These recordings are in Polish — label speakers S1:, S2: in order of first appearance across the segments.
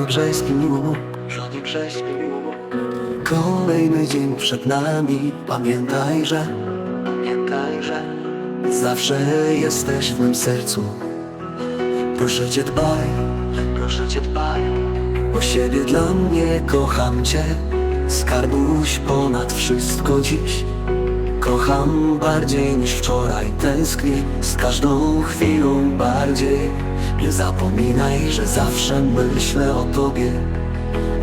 S1: Brzeski miło. Kolejny dzień przed nami, pamiętaj, że Pamiętaj, że Zawsze jesteś w mym sercu. Proszę cię dbaj, proszę cię dbaj. O siebie dla mnie kocham cię. Skarbuś ponad wszystko dziś. Kocham bardziej niż wczoraj Tęsknię z każdą chwilą bardziej. Nie zapominaj, że zawsze myślę o tobie.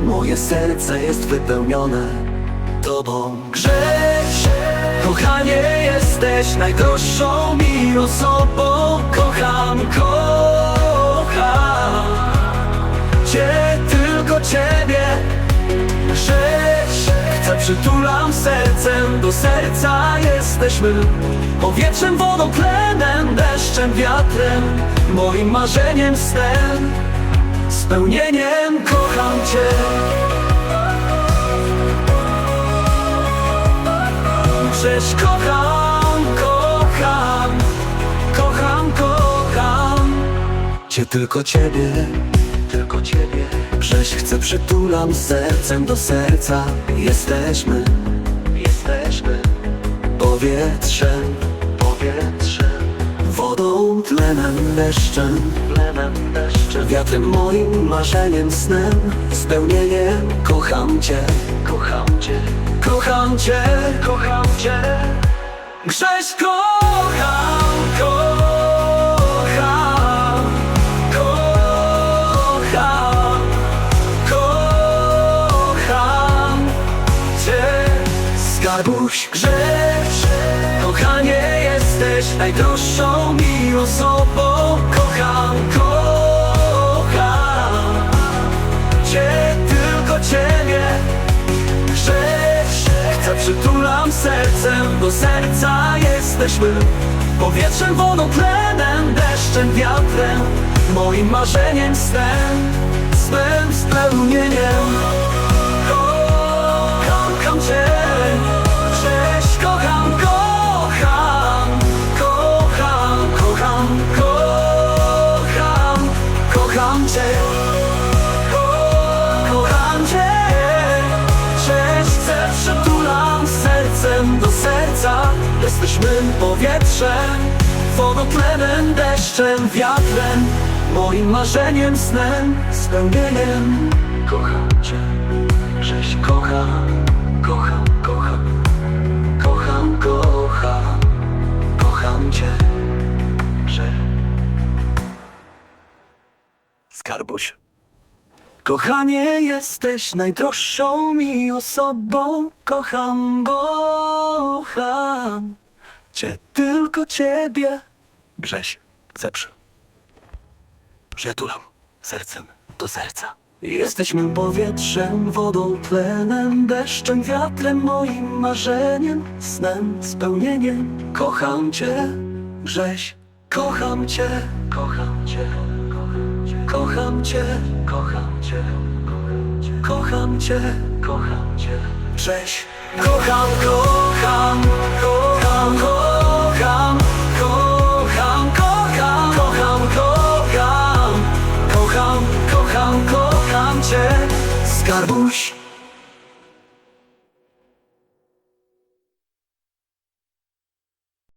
S1: Moje serce jest wypełnione Tobą. Grześ, kochanie jesteś najdroższą mi osobą. Kocham, kocham Cię, przytulam sercem do serca Jesteśmy. Powietrzem, wodą, tlenem, deszczem, wiatrem Moim marzeniem, snem Spełnieniem kocham Cię. Przecież kocham, kocham Kocham, kocham Cię tylko Ciebie. Tylko Ciebie Przecież chcę przytulam sercem do serca. Jesteśmy. Jesteśmy. Powietrzem Powietrzem Wodą, tlenem, deszczem. Tlenem, deszczem. Wiatrem moim marzeniem, snem. Spełnieniem Kocham Cię. Kocham Cię. Kocham Cię. Kocham Cię. Grześ Skarbuś grzesz Kochanie jesteś najdroższą mi osobą Kocham, kocham Cię, tylko Ciebie. Grzesz Chcę przytulam sercem do serca Jesteśmy. Powietrzem, wodą, tlenem Deszczem, wiatrem Moim marzeniem, snem Swym spełnieniem Jesteśmy powietrzem Wodą, tlenem, deszczem, wiatrem Moim marzeniem, snem, spełnieniem Kocham Cię Cześć, kocham, kocham, kocham Kocham, kocham, kocham Cię Że... Skarbuś. Kochanie, jesteś najdroższą mi osobą. Kocham, kocham Cię, tylko Ciebie? Grześ, Ceprzy Przytulam sercem do serca. Jesteśmy powietrzem, wodą, tlenem, deszczem, wiatrem, moim marzeniem, snem, spełnieniem. Kocham Cię, Grześ, kocham Cię, kocham Cię, kocham Cię, kocham Cię, kocham Cię, kocham Cię, kocham Cię, Grześ, Kocham, kocham, kocham, kocham, kocham.